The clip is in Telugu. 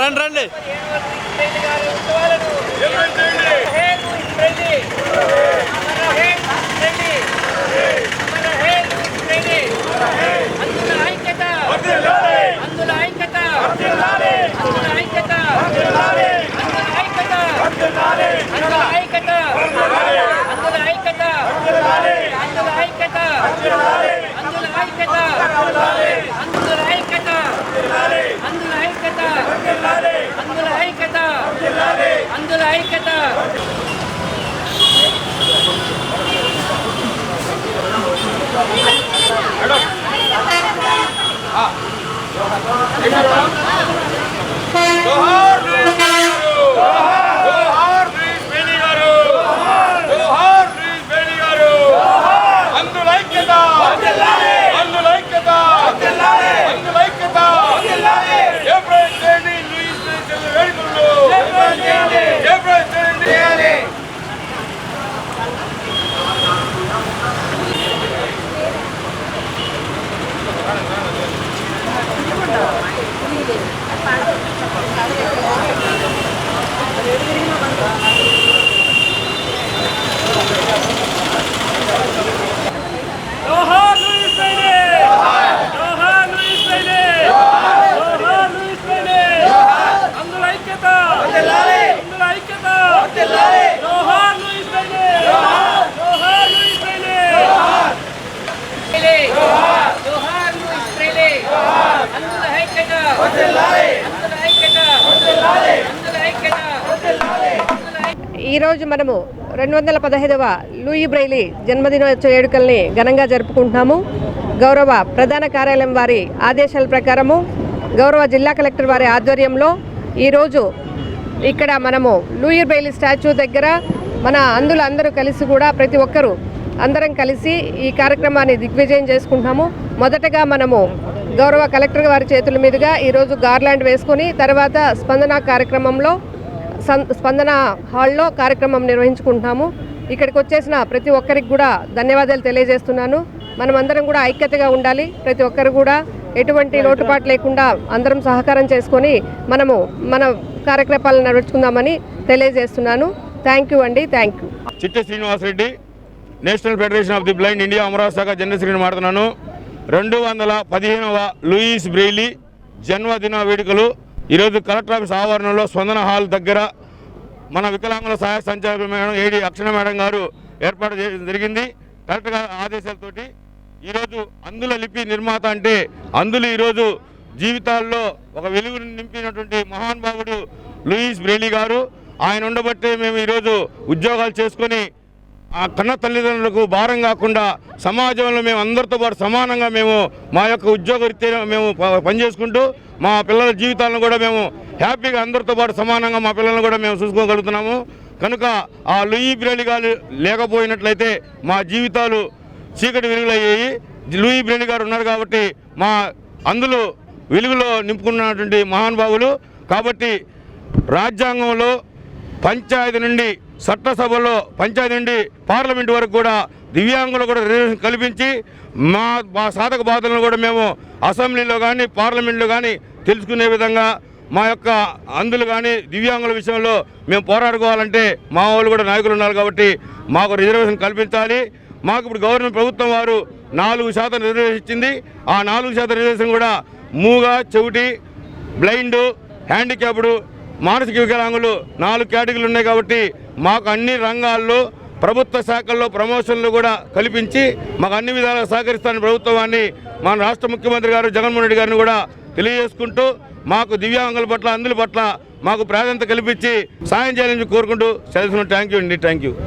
రండి రండి. ఐక్యత ఐక్యత ఐక్యత. ఐక్యత జోహార్ లూయిస్ బెనీ గారు జోహార్ లూయిస్ బెనీ గారు జోహార్ లూయిస్ బెనీ గారు అందుల ఐక్యత అందుల ఐక్యత అందుల ఐక్యత ఏప్రిల్ చేయండి లూయిస్ బెనీ చెల్లి వేడుకలు ఏప్రిల్ చేయండి జోహార్ లూయిస్ బెనీ జోహార్ లూయిస్ బెనీ జోహార్ లూయిస్ బెనీ అందులో ఐక్యత అందులో ఐక్యత జోహార్ లూయిస్ బెనీ జోహార్ లూయిస్ బెనీ ప్రేలే జోహార్ లూయిస్ ప్రేలే అందుల ఐక్యత అందుల ఐక్యత అందుల ఐక్యత ఈరోజు మనము రెండు వందల పదహైదవ లూయి బ్రైలీ జన్మదినోత్సవ వేడుకల్ని ఘనంగా జరుపుకుంటున్నాము. గౌరవ ప్రధాన కార్యాలయం వారి ఆదేశాల ప్రకారము గౌరవ జిల్లా కలెక్టర్ వారి ఆధ్వర్యంలో ఈరోజు ఇక్కడ మనము లూయి బ్రైలీ స్టాచ్యూ దగ్గర మన అందులు అందరూ కలిసి కూడా ప్రతి ఒక్కరూ అందరం కలిసి ఈ కార్యక్రమాన్ని దిగ్విజయం చేసుకుంటున్నాము. మొదటగా మనము గౌరవ కలెక్టర్ వారి చేతుల మీదుగా ఈరోజు గార్లాండ్ వేసుకొని తర్వాత స్పందన కార్యక్రమంలో స్పందన హాల్లో కార్యక్రమం నిర్వహించుకుంటున్నాము. ఇక్కడికి వచ్చేసిన ప్రతి ఒక్కరికి కూడా ధన్యవాదాలు తెలియజేస్తున్నాను. మనమందరం కూడా ఐక్యతగా ఉండాలి. ప్రతి ఒక్కరు కూడా ఎటువంటి లోటుపాటు లేకుండా అందరం సహకారం చేసుకొని మనము మన కార్యకలాపాలను నడుచుకుందామని తెలియజేస్తున్నాను. థ్యాంక్ యూ అండి. Thank you. Chitta Srinivasa Reddy national federation of the blind India Amaravati శాఖ జనరల్ సెక్రటరీ మాట్లాడుతున్నాను. రెండు వందల పదిహేనవ లూయిస్ బ్రెయిలీ జన్మదిన వేడుకలు. ఈరోజు కలెక్టర్ ఆఫీస్ ఆవరణలో స్పందన హాల్ దగ్గర మన వికలాంగుల సహాయ సంచాలక మేడం ఏడి అక్షణ మేడం గారు ఏర్పాటు చేయడం జరిగింది. కలెక్టర్ గారి ఆదేశాలతోటి ఈరోజు అందుల లిపి నిర్మాత అంటే అందులు ఈరోజు జీవితాల్లో ఒక వెలుగును నింపినటువంటి మహానుభావుడు లూయిస్ బ్రెయిలీ గారు. ఆయన ఉండబట్టే మేము ఈరోజు ఉద్యోగాలు చేసుకొని ఆ కన్న తల్లిదండ్రులకు భారం కాకుండా సమాజంలో మేము అందరితో పాటు సమానంగా మేము మా యొక్క ఉద్యోగ రీత్యా మేము ప- పనిచేసుకుంటూ మా పిల్లల జీవితాలను కూడా మేము హ్యాపీగా అందరితో పాటు సమానంగా మా పిల్లలను కూడా మేము చూసుకోగలుగుతున్నాము. కనుక ఆ లూయి బ్రేలి గారు లేకపోయినట్లయితే మా జీవితాలు చీకటి వెలుగులయ్యాయి. లూయి బ్రేలి గారు ఉన్నారు కాబట్టి మా అందులో వెలుగులో నింపుకున్నటువంటి మహానుభావులు కాబట్టి రాజ్యాంగంలో పంచాయతీ నుండి చట్టసభలో పంచాయతీ నుండి పార్లమెంట్ వరకు కూడా దివ్యాంగులు కూడా రిజర్వేషన్ కల్పించి మా మా సాధక బాధలను కూడా మేము అసెంబ్లీలో కానీ పార్లమెంట్లో కానీ తెలుసుకునే విధంగా మా యొక్క అందులు కానీ దివ్యాంగుల విషయంలో మేము పోరాడుకోవాలంటే మా వాళ్ళు కూడా నాయకులు ఉన్నారు కాబట్టి మాకు రిజర్వేషన్ కల్పించాలి. మాకు ఇప్పుడు గవర్నమెంట్ ప్రభుత్వం వారు నాలుగు శాతం రిజర్వేషన్ ఇచ్చింది. ఆ నాలుగు శాతం రిజర్వేషన్ కూడా మూగ చెవిటి బ్లైండ్ హ్యాండిక్యాప్డ్ మానసిక వికలాంగులు నాలుగు కేటగిరీలు ఉన్నాయి కాబట్టి మాకు అన్ని రంగాల్లో ప్రభుత్వ శాఖల్లో ప్రమోషన్లు కూడా కల్పించి మాకు అన్ని విధాలుగా సహకరిస్తానని ప్రభుత్వాన్ని మన రాష్ట్ర ముఖ్యమంత్రి గారు జగన్మోహన్ రెడ్డి గారిని కూడా తెలియజేసుకుంటూ మాకు దివ్యాంగుల పట్ల అందుల పట్ల మాకు ప్రాధాన్యత కల్పించి సాయం చేయాలని కోరుకుంటూ సెలవుతున్నాను థ్యాంక్ యూ అండి. Thank you